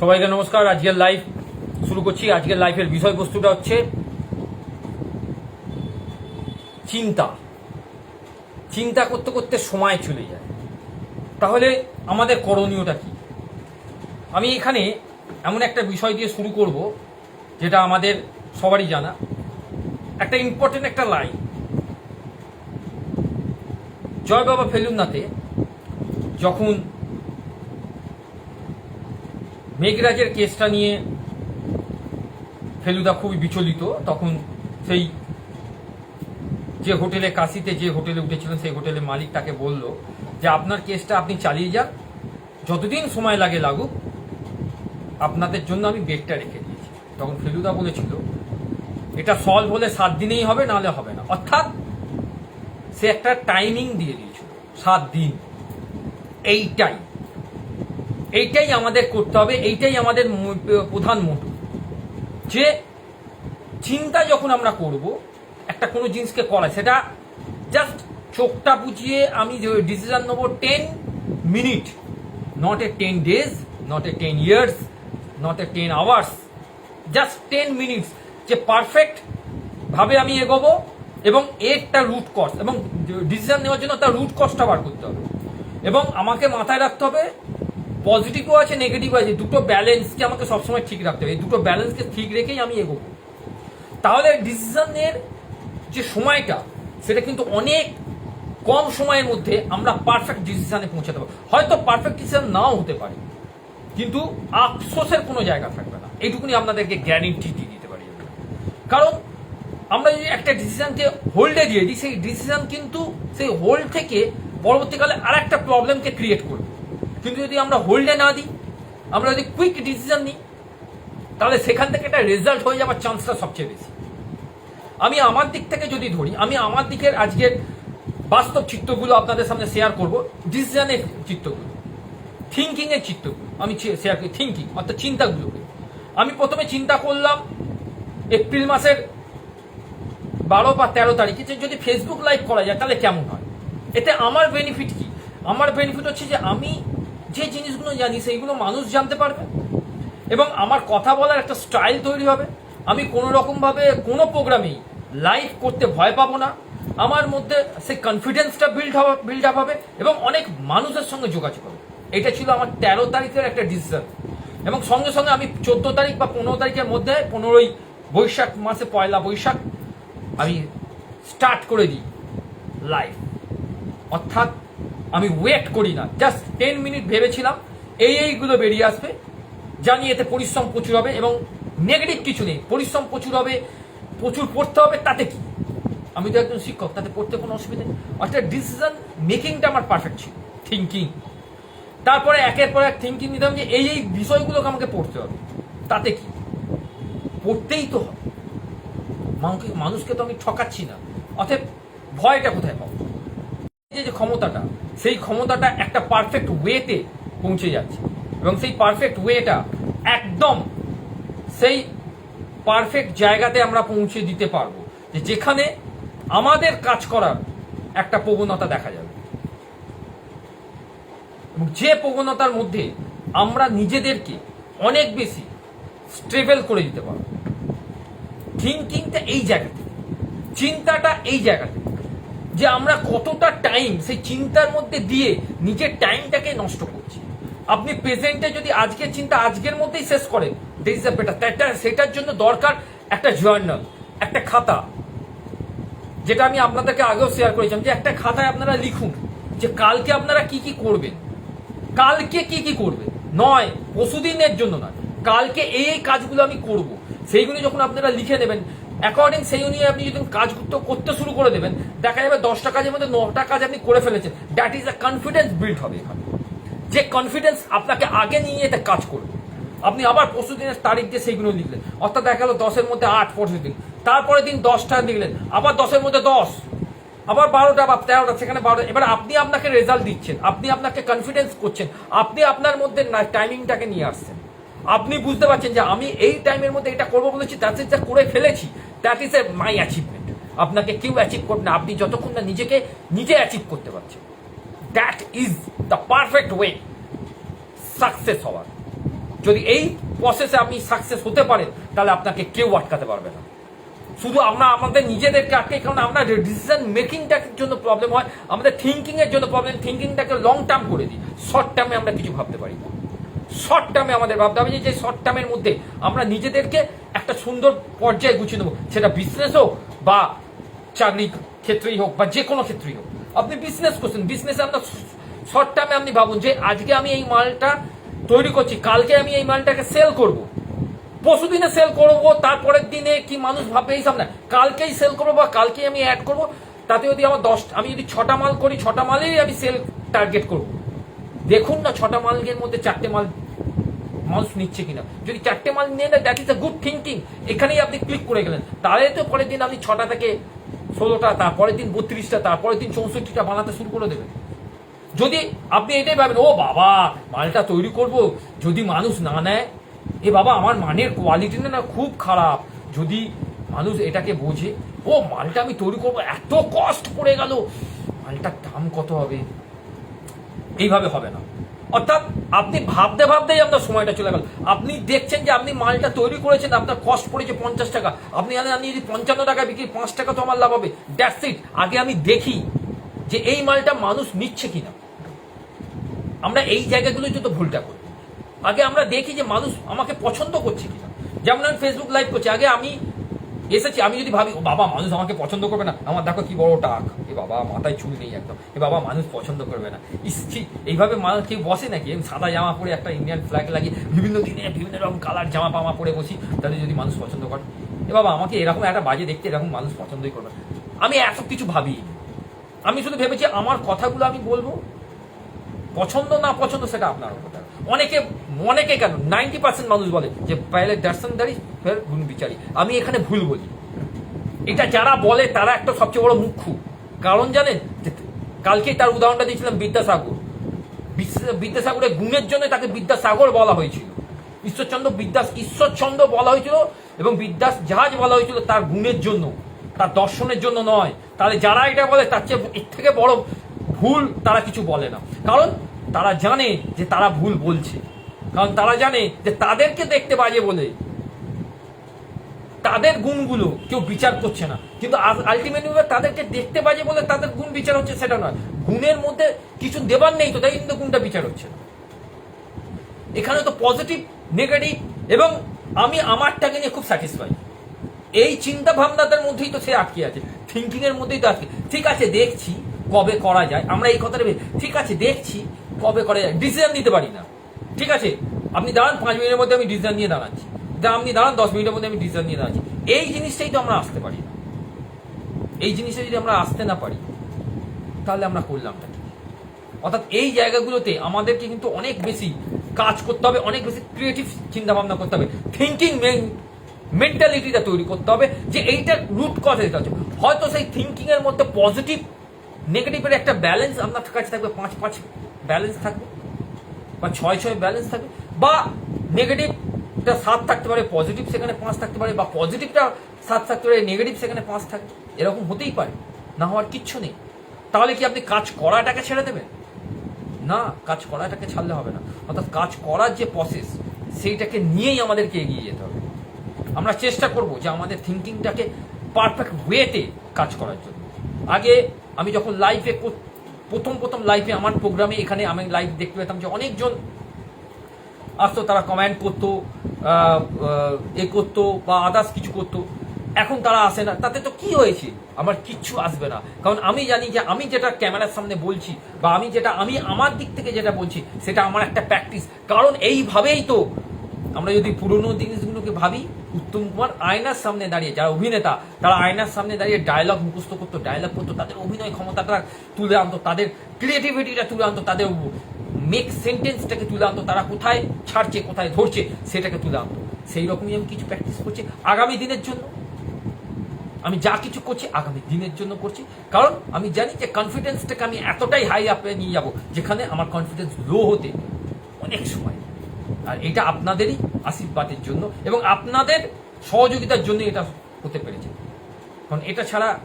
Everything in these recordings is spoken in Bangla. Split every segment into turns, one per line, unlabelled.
সবাইকে নমস্কার, আজকের লাইভ শুরু করছি। আজকের লাইফের বিষয়বস্তুটা হচ্ছে চিন্তা। চিন্তা করতে করতে সময় চলে যায়। তাহলে আমাদের করণীয়টা কি? আমি এখানে এমন একটা বিষয় দিয়ে শুরু করব, যেটা আমাদের সবারই জানা। একটা ইম্পর্টেন্ট একটা লাইন জয় বাবা ফেলুনাতে যখন মেঘরাজের কেসটা নিয়ে ফেলুদা খুবই বিচলিত। তখন সেই যে হোটেলে, কাশিতে যে হোটেলে উঠেছিলেন, সেই হোটেলের মালিক তাকে বলল যে, আপনার কেসটা আপনি চালিয়ে যান। যতদিন সময় লাগে লাগুক, আপনাদের জন্য আমি বেডটা রেখে দিয়েছি। তখন ফেলুদা বলেছিল, এটা সলভ হলে সাত দিনেই হবে, নাহলে হবে না। অর্থাৎ সে একটা টাইমিং দিয়ে দিয়েছিল, সাত দিন। এইটাই। এইটাই আমাদের করতে হবে, এইটাই আমাদের প্রধান মোটর যে চিন্তা যখন আমরা করব, একটা কোনো জিনিসকে করা সেটা জাস্ট চোখটা বুঝিয়ে আমি ডিসিশন নেব ten minute not a ten days not a ten years not a ten hours just ten minutes যে পারফেক্ট ভাবে আমি এগোবো এবং একটা রুট কজ এবং ডিসিশন নেওয়ার জন্য তার রুট কজটা বার করতে হবে। এবং আমাকে মাথায় রাখতে হবে পজিটিভও আছে নেগেটিভও আছে। দুটো ব্যালেন্সকে আমাকে সবসময় ঠিক রাখতে হবে। এই দুটো ব্যালেন্সকে ঠিক রেখেই আমি এগোবো। তাহলে ডিসিশনের যে সময়টা, সেটা কিন্তু অনেক কম সময়ের মধ্যে আমরা পারফেক্ট ডিসিশনে পৌঁছাতে পারব। হয়তো পারফেক্ট ডিসিশন নাও হতে পারে, কিন্তু আফসোসের কোনো জায়গা থাকবে না। এইটুকুনি আপনাদেরকে গ্যারেন্টি দিয়ে দিতে পারি কারণ আমরা যদি একটা ডিসিশনকে হোল্ডে দিয়ে দিই, সেই ডিসিশন কিন্তু সেই হোল্ড থেকে পরবর্তীকালে আর একটা প্রবলেমকে ক্রিয়েট করবে। কিন্তু যদি আমরা হোল্ডে না দিই, আমরা যদি কুইক ডিসিশন নিই, তাহলে সেখান থেকে একটা রেজাল্ট হয়ে যাওয়ার চান্সটা সবচেয়ে বেশি। আমি আমার দিক থেকে যদি ধরি, আমি আমার দিকের আজকের বাস্তব চিত্রগুলো আপনাদের সামনে শেয়ার করব ডিসিশনের চিত্রগুলো থিঙ্কিং এর চিত্রগুলো, আমি শেয়ার করি থিঙ্কিং অর্থাৎ চিন্তাগুলোকে। আমি প্রথমে চিন্তা করলাম এপ্রিল মাসের বারো বা তেরো তারিখে যদি ফেসবুক লাইভ করা যায়, তাহলে কেমন হয়? এতে আমার বেনিফিট কি? আমার বেনিফিট হচ্ছে যে আমি যে জিনিসগুলো জানি, সেইগুলো মানুষ জানতে পারবে। এবং আমার কথা বলার একটা স্টাইল তৈরি হবে। আমি কোনো রকমভাবে কোনো প্রোগ্রামেই লাইভ করতে ভয় পাবো না। আমার মধ্যে সেই কনফিডেন্সটা বিল্ড বিল্ড আপ হবে এবং অনেক মানুষের সঙ্গে যোগাযোগ হবে। এটা ছিল আমার তেরো তারিখের একটা ডিসিশন এবং সঙ্গে সঙ্গে আমি চোদ্দ তারিখ বা পনেরো তারিখের মধ্যে পনেরোই বৈশাখ মাসে পয়লা বৈশাখ আমি স্টার্ট করে দিই লাইভ অর্থাৎ আমি ওয়েট করি না। জাস্ট টেন মিনিট ভেবেছিলাম, এই এইগুলো বেরিয়ে আসবে। জানি এতে পরিশ্রম প্রচুর হবে এবং নেগেটিভ কিছু নেই। পরিশ্রম প্রচুর হবে, প্রচুর পড়তে হবে, তাতে কি? আমি তো একজন শিক্ষক, তাতে পড়তে কোনো অসুবিধা নেই। অর্থাৎ ডিসিশন মেকিংটা আমার পারফেক্ট ছিল থিঙ্কিং তারপরে একের পর এক থিঙ্কিং নিতাম যে এই এই বিষয়গুলোকে আমাকে পড়তে হবে। তাতে কি? পড়তেই তো হবে। মানুষকে- তো আমি ঠকাচ্ছি না। অতএব ভয়টা কোথায় পাবো? যে ক্ষমতাটা, সেই ক্ষমতাটা একটা পারফেক্ট ওয়েতে পৌঁছে যাচ্ছে। এবং সেই পারফেক্ট ওয়েটা একদম সেই পারফেক্ট জায়গাতে আমরা পৌঁছে দিতে পারব, যে যেখানে আমাদের কাজ করার একটা প্রবণতা দেখা যাবে। যে প্রবণতার মধ্যে আমরা নিজেদেরকে অনেক বেশি স্ট্রেবেল করে দিতে পারব। থিঙ্কিংটা এই জায়গা থেকে চিন্তাটা এই জায়গা থেকে যে আমরা কতটা টাইম সেই চিন্তার মধ্যে দিয়ে নিজের টাইমটাকে নষ্ট করছি। আপনি প্রেজেন্টে যদি আজকের চিন্তা আজকের মধ্যেই শেষ করেন সেটার জন্য দরকার একটা জার্নাল একটা খাতা। যেটা আমি আপনাদেরকে আগেও শেয়ার করেছিলাম যে একটা খাতায় আপনারা লিখুন যে কালকে আপনারা কি কি করবেন। কালকে কি কি করবেন? নয় পশুদিনের জন্য নয়। কালকে এই এই কাজগুলো আমি করব। সেইগুলো যখন আপনারা লিখে নেবেন অ্যাকর্ডিং সেই অনুযায়ী আপনি যদি কাজ করতে শুরু করে দেবেন, দেখা যাবে দশটা কাজের মধ্যে নটা কাজ আপনি করে ফেলেছেন। That is a confidence build হবে এখানে। যে কনফিডেন্স আপনাকে আগে নিয়ে এটা কাজ করবে। আপনি আবার পরশু দিনের তারিখ দিয়ে সেইগুলো লিখলেন। অর্থাৎ দেখা গেল দশের মধ্যে আট পরশু দিন। তারপরে দিন দশটা লিখলেন। আবার দশের মধ্যে দশ। আবার বারোটা বা তেরোটা, সেখানে বারোটা। এবার আপনি আপনাকে রেজাল্ট দিচ্ছেন। আপনি আপনাকে কনফিডেন্স করছেন। আপনি আপনার মধ্যে টাইমিংটাকে নিয়ে আসছেন। আপনি বুঝতে পারছেন যে আমি এই টাইমের মধ্যে এটা করব বলেছি দ্যাট ইজ করে ফেলেছি that is a my achievement আপনাকে কেউ অ্যাচিভ করবে না, আপনি যতক্ষণ না নিজেকে নিজে অ্যাচিভ করতে পারছেন। That is the perfect way success হওয়ার। যদি এই প্রসেসে আপনি সাকসেস হতে পারেন, তাহলে আপনাকে কেউ আটকাতে পারবে না। শুধু আমরা, আমাদের নিজেদেরকে আটকে, কারণ আমরা ডিসিশন মেকিংটার জন্য প্রবলেম হয়, আমাদের থিঙ্কিং এর জন্য প্রবলেম থিঙ্কিংটাকে লং টার্ম করে দিই। শর্ট টার্মে আমরা কিছু ভাবতে পারি না। শর্ট টার্মে আমাদের ভাবতে হবে যে শর্ট টার্মের মধ্যে আমরা নিজেদেরকে একটা সুন্দর পর্যায়ে গুছিয়ে নেব। সেটা বিজনেস হোক বা চাকরি ক্ষেত্রেই হোক বা যে কোনো ক্ষেত্রেই হোক। আপনি বিজনেস করছেন বিজনেসে আপনার শর্ট টার্মে আপনি ভাবুন যে, আজকে আমি এই মালটা তৈরি করছি, কালকে আমি এই মালটাকে সেল করব। পরশু দিনে সেল করব, তারপরের দিনে কি মানুষ ভাববে এই সব না কালকেই সেল করব বা কালকেই আমি অ্যাড করব? তাতে যদি আমার দশ, আমি যদি ছটা মাল করি, ছটা মালেই আমি সেল টার্গেট করব। দেখুন না ছটা মালের মধ্যে চারটে মাল মানুষ নিচ্ছে কিনা। যদি চারটে মাল নিয়ে নেয় that is a good thinking এখানেই আপনি ক্লিক করে গেলেন। তাহলে তো পরের দিন আপনি ছটা থেকে ষোলোটা, তারপরের দিন বত্রিশটা, তারপরের দিন চৌষট্টিটা বানাতে শুরু করে দেবেন। যদি আপনি এটাই ভাবেন, ও বাবা, মালটা তৈরি করব। যদি মানুষ না নেয়, এ বাবা, আমার মানের কোয়ালিটি না খুব খারাপ। যদি মানুষ এটাকে বোঝে, ও, মালটা আমি তৈরি করব, এত কষ্ট পড়ে গেল। মালটার দাম কত হবে? এইভাবে হবে না। অর্থাৎ আপনি ভাবতে ভাবতেই আপনার সময়টা চলে গেল। আপনি দেখছেন যে আপনি মালটা তৈরি করেছেন, আপনার কষ্ট পড়েছে পঞ্চাশ টাকা। আপনি আমি যদি পঞ্চান্ন টাকা বিক্রি, পাঁচ টাকা তো আমার লাভ হবে। দ্যাটস ইট আগে আমি দেখি যে এই মালটা মানুষ নিচ্ছে কিনা। আমরা এই জায়গাগুলোই তো ভুলটা করি। আগে আমরা দেখি যে মানুষ আমাকে পছন্দ করছে কিনা। যেমন আমি ফেসবুক লাইভ করছি। আগে আমি এসেছি আমি যদি ভাবি ও বাবা মানুষ আমাকে পছন্দ করবে না? আমার দেখো কি বড় টাক। এ বাবা মাথায় চুল নেই একদম। এ বাবা মানুষ পছন্দ করবে না। ইস ছি, এইভাবে মানুষ কেউ বসে নাকি? আমি সাদা জামা পরে একটা ইন্ডিয়ান ফ্ল্যাগ লাগিয়ে বিভিন্ন দিনে বিভিন্ন রকম কালার জামা পামা পরে বসি তাহলে যদি মানুষ পছন্দ করে। এ বাবা আমাকে এরকম একটা বাজে দেখতে এরকম মানুষ পছন্দই করবে। আমি এত কিছু ভাবি। আমি শুধু ভেবেছি আমার কথাগুলো আমি বলব। পছন্দ না পছন্দ সেটা আপনার উপর। অনেকে অনেকে কেন? নাইনটি পার্সেন্ট মানুষ বলে যে পাইলে দর্শনদারি ফের গুণ বিচারি। আমি এখানে ভুল বলি। এটা যারা বলে, তারা একটা সবচেয়ে বড় মুখ্য কারণ জানেন কালকে তার উদাহরণটা দিয়েছিলাম বিদ্যাসাগর। বিদ্যাসাগরের গুণের জন্য তাকে বিদ্যাসাগর বলা হয়েছিল। ঈশ্বরচন্দ্র, বিদ্যাস, ঈশ্বরচন্দ্র বলা হয়েছিল এবং বিদ্যাস জাহাজ বলা হয়েছিল তার গুণের জন্য, তার দর্শনের জন্য নয়। তাহলে যারা এটা বলে, তার চেয়ে এর থেকে বড় ভুল তারা কিছু বলে না। কারণ তারা জানে যে তারা ভুল বলছে। কারণ তারা জানে যে তাদেরকে দেখতে বাজে বলে। তাদের গুণগুলো কেউ বিচার করছে না। কিন্তু আলটিমেটলি তাদেরকে দেখতে বাজে বলে তাদের গুণ বিচার হচ্ছে সেটা নয়। গুণের মধ্যে কিছু দেবার নেই তো, তাই কিন্তু গুণটা বিচার হচ্ছে। এখানে তো পজিটিভ নেগেটিভ এবং আমি আমারটাকে নিয়ে খুব স্যাটিসফাই এই চিন্তা ভাবনাটার মধ্যেই তো সে আটকে আছে। থিঙ্কিং এর মধ্যেই তো আটকে ঠিক আছে, দেখছি। কবে করা যায়, আমরা এই কথাটা ঠিক আছে, দেখছি কবে করা যায় ডিসিশন নিতে পারি না। ঠিক আছে, আপনি দাঁড়ান, পাঁচ মিনিটের মধ্যে আমি ডিসিশন নিয়ে দাঁড়াচ্ছি। আপনি দাঁড়ান, দশ মিনিটের মধ্যে আমি ডিসিশন নিয়ে দাঁড়াচ্ছি। এই জিনিসটাই তো আমরা আসতে পারি না। এই জিনিসটা যদি আমরা আসতে না পারি, তাহলে আমরা করলামটা কি? অর্থাৎ এই জায়গাগুলোতে আমাদেরকে কিন্তু অনেক বেশি কাজ করতে হবে, অনেক বেশি ক্রিয়েটিভ চিন্তা ভাবনা করতে হবে থিঙ্কিং মেন্টালিটিটা তৈরি করতে হবে, যে এইটার রুট কজ হচ্ছে। হয়তো সেই থিঙ্কিং এর মধ্যে পজিটিভ নেগেটিভের একটা ব্যালেন্স আপনার কাছে থাকবে, পাঁচ পাঁচ ব্যালেন্স থাকবে, বা ছয় ছয় ব্যালেন্স থাকবে, বা নেগেটিভটা সাত থাকতে পারে পজিটিভ সেখানে পাঁচ থাকতে পারে, বা পজিটিভটা সাত থাকতে পারে নেগেটিভ সেখানে পাঁচ থাকবে, এরকম হতেই পারে, না হওয়ার কিচ্ছু নেই। তাহলে কি আপনি কাজ করাটাকে ছেড়ে দেবেন? না, কাজ করাটাকে ছাড়লে হবে না। অর্থাৎ কাজ করার যে প্রসেস সেইটাকে নিয়েই আমাদেরকে এগিয়ে যেতে হবে। আমরা চেষ্টা করব যে আমাদের থিঙ্কিংটাকে পারফেক্ট ওয়েতে কাজ করার জন্য। আগে আমি যখন লাইফে প্রথম প্রথম লাইফে আমার প্রোগ্রামে এখানে আমি লাইভ দেখতে পেতাম যে অনেকজন আসতো, তারা কমেন্ট করতো এ করতো বা আদার্স কিছু করতো। এখন তারা আসে না। তাতে তো কি হয়েছে? আমার কিচ্ছু আসবে না। কারণ আমি জানি যে আমি যেটা ক্যামেরার সামনে বলছি বা আমি যেটা, আমি আমার দিক থেকে যেটা বলছি, সেটা আমার একটা প্র্যাকটিস কারণ এইভাবেই তো আমরা যদি পুরনো জিনিসগুলোকে ভাবি, উত্তম কুমার আয়নার সামনে দাঁড়িয়ে, যারা অভিনেতা, তারা আয়নার সামনে দাঁড়িয়ে ডায়লগ মুখস্থ করতো ডায়লগ করতো, তাদের অভিনয় ক্ষমতাটা তুলে আনতো, তাদের ক্রিয়েটিভিটিটা তুলে আনতো, তাদের মেক সেন্টেন্সটাকে তুলে আনতো, তারা কোথায় ছাড়ছে, কোথায় ধরছে, সেটাকে তুলে আনতো সেই রকমই আমি কিছু প্র্যাকটিস করছি আগামী দিনের জন্য আমি যা কিছু করছি আগামী দিনের জন্য করছি কারণ আমি জানি যে কনফিডেন্সটাকে আমি এতটাই হাই আপে নিয়ে যাব, যেখানে আমার কনফিডেন্স লো হতে অনেক সময়। আর এটা আপনাদেরই আশীর্বাদের জন্য এবং আপনাদের সহযোগিতার জন্য এটা হতে পেরেছে। কারণ এটা ছাড়া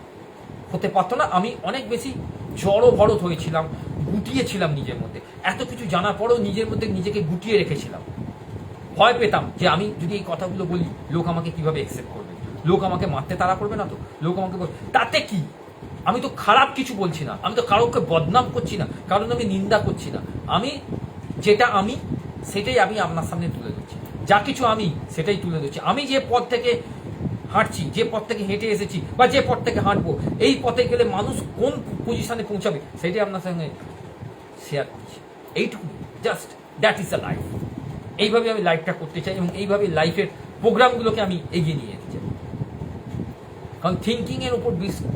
হতে পারতো না। আমি অনেক বেশি জড়ো ভরত হয়েছিলাম, গুটিয়েছিলাম নিজের মধ্যে। এত কিছু জানার পরেও নিজের মধ্যে নিজেকে গুটিয়ে রেখেছিলাম। ভয় পেতাম যে আমি যদি এই কথাগুলো বলি, লোক আমাকে কীভাবে অ্যাকসেপ্ট করবে? লোক আমাকে মারতে তাড়া করবে না তো? লোক আমাকে তাতে কি? আমি তো খারাপ কিছু বলছি না। আমি তো কারোকে বদনাম করছি না। কারণ আমি নিন্দা করছি না। আমি যেটা আমি সেটাই আমি আপনার সামনে তুলে ধরছি। যা কিছু আমি, সেটাই তুলে ধরছি। আমি যে পথ থেকে হাঁটছি, যে পথ থেকে হেঁটে এসেছি, বা যে পথ থেকে হাঁটবো, এই পথে গেলে মানুষ কোন পজিশনে পৌঁছাবে, সেটাই আপনার সঙ্গে শেয়ার করছি। এইটুকু just that is the life এইভাবে আমি লাইফটা করতে চাই এবং এইভাবে লাইফের প্রোগ্রামগুলোকে আমি এগিয়ে নিয়ে যেতে চাই। কারণ থিঙ্কিংয়ের উপর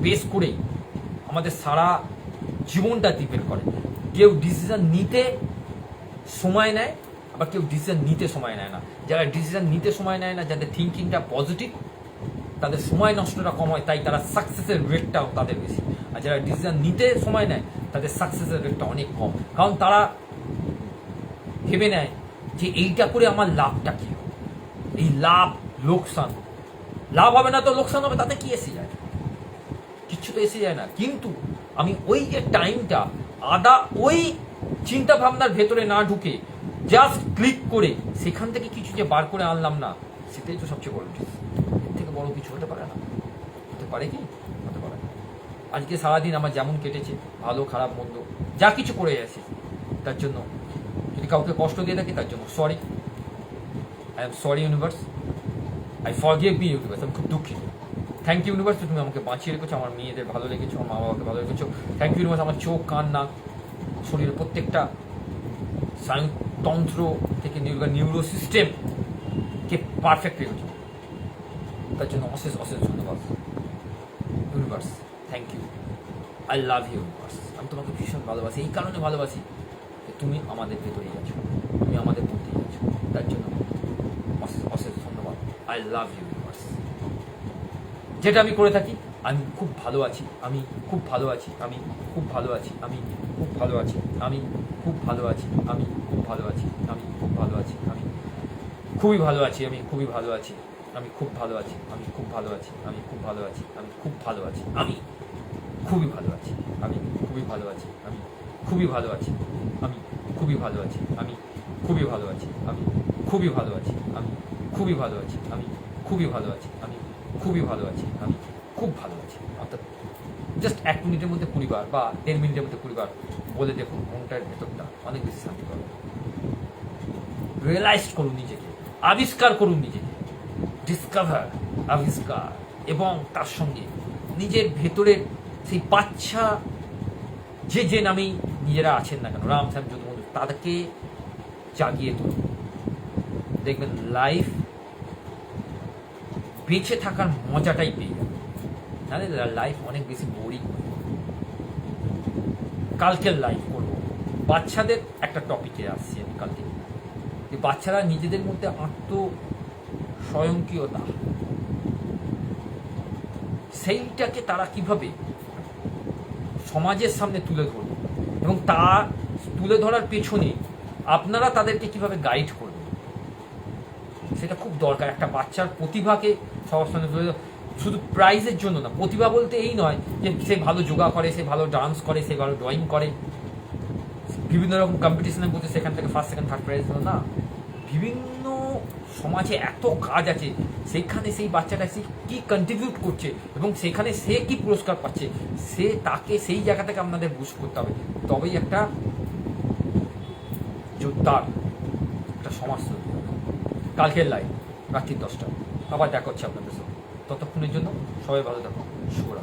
বেস করেই আমাদের সারা জীবনটা ডিপেন্ড করে। কেউ ডিসিশন নিতে সময় নেয় আবার কেউ ডিসিশন নিতে সময় নেয় না। যারা ডিসিশন নিতে সময় নেয় না, যাদের থিঙ্কিংটা পজিটিভ তাদের সময় নষ্টটা কম হয়, তাই তারা সাকসেসের রেটটাও তাদের বেশি। আর যারা ডিসিশন নিতে সময় নেয়, তাদের সাকসেসের রেটটা অনেক কম। কারণ তারা ভেবে নেয় যে এইটা করে আমার লাভটা কি এই লাভ, লোকসান। লাভ হবে না তো লোকসান হবে, তাতে কি এসে যায়? কিচ্ছু তো এসে যায় না। কিন্তু আমি ওই যে টাইমটা আদা ওই চিন্তা ভাবনার ভেতরে না ঢুকে জাস্ট ক্লিক করে সেখান থেকে কিছু যে বার করে আনলাম না, সেটাই তো সবচেয়ে বড় জিনিস এর থেকে বড় কিছু হতে পারে না। হতে পারে কি? হতে পারে। আজকে সারাদিন আমার যেমন কেটেছে, ভালো, খারাপ, মন্দ, যা কিছু করে গেছে, তার জন্য। যদি কাউকে কষ্ট দিয়ে থাকি, তার জন্য। Sorry I am sorry universe I for forgive me universe আমি খুব দুঃখিত থ্যাংক ইউ ইউনিভার্স তুমি আমাকে বাঁচিয়ে রেখেছো, আমার মেয়েদের ভালো লেগেছো, আমার মা বাবাকে ভালো রেখেছো। থ্যাংক ইউ ইউনিভার্স আমার চোখ, কান, নাক, শরীরের প্রত্যেকটা স্নায়ুতন্ত্র থেকে নিউরো সিস্টেমকে পারফেক্ট রেখেছো তার জন্য অশেষ অশেষ ধন্যবাদ। Universe thank you I love you universe আমি তোমাকে ভীষণ ভালোবাসি। এই কারণে ভালোবাসি যে তুমি আমাদের ভেতরেই আছো। তুমি আমাদের মধ্যেই আছো। তার জন্য অশেষ অশেষ ধন্যবাদ। আই লাভ ইউ ইউনিভার্স যেটা আমি করে থাকি আমি খুব ভালো আছি আমি খুব ভালো আছি আমি খুব ভালো আছি আমি খুব ভালো আছি আমি খুব ভালো আছি আমি খুব ভালো আছি আমি খুব ভালো আছি আমি খুবই ভালো আছি আমি খুবই ভালো আছি আমি খুব ভালো আছি আমি খুব ভালো আছি আমি খুব ভালো আছি আমি খুব ভালো আছি আমি খুবই ভালো আছি আমি খুবই ভালো আছি আমি খুবই ভালো আছি আমি খুবই ভালো আছি আমি খুবই ভালো আছি আমি খুবই ভালো আছি আমি খুবই ভালো আছি আমি খুবই ভালো আছি আমি খুবই ভালো আছি আমি খুব ভালো আছি অর্থাৎ জাস্ট এক মিনিটের মধ্যে কুড়িবার বা দেড় মিনিটের মধ্যে কুড়িবার বলে দেখুন মনটার ভেতরটা অনেক বেশি শান্তি পাবে। রিয়েলাইজ করুন নিজেকে, আবিষ্কার করুন নিজেকে ডিসকভার আবিষ্কার, এবং তার সঙ্গে নিজের ভেতরের সেই বাচ্চা যে যে নামেই নিজেরা আছেন না কেন, রাম শ্যাম যদু মধু তাদেরকে জাগিয়ে তুলুন। দেখবেন লাইফ বেঁচে থাকার মজাটাই পেয়ে যাবে নাহলে লাইফ অনেক বেশি বোরিং কালকের লাইফ করব। বাচ্চাদের একটা টপিকে আসছি আমি কালকে। যে বাচ্চারা নিজেদের মধ্যে আত্ম স্বয়ংক্রিয়তা সেইটাকে তারা কীভাবে সমাজের সামনে তুলে ধরবে এবং তা তুলে ধরার পেছনে আপনারা তাদেরকে কীভাবে গাইড করবেন? সেটা খুব দরকার। একটা বাচ্চার প্রতিভাকে সবার সামনে তুলে শুধু প্রাইজের জন্য না, প্রতিভা বলতে এই নয় যে সে ভালো যোগা করে, সে ভালো ডান্স করে, সে ভালো ড্রয়িং করে। বিভিন্ন রকম কম্পিটিশনের মধ্যে সেখান থেকে ফার্স্ট সেকেন্ড থার্ড প্রাইজ না। বিভিন্ন সমাজে এত কাজ আছে, সেখানে সেই বাচ্চাটা সে কী কন্ট্রিবিউট করছে এবং সেখানে সে কি পুরস্কার পাচ্ছে, সে তাকে সেই জায়গা থেকে আপনাদের বুঝ করতে হবে। তবেই একটা যোদ্ধার, একটা সমাজ কালকের লাইভ রাত্রি দশটা আবার দেখা হচ্ছে আপনাদের সাথে ততক্ষণের জন্য সবাই ভালো থাকো। শুভরা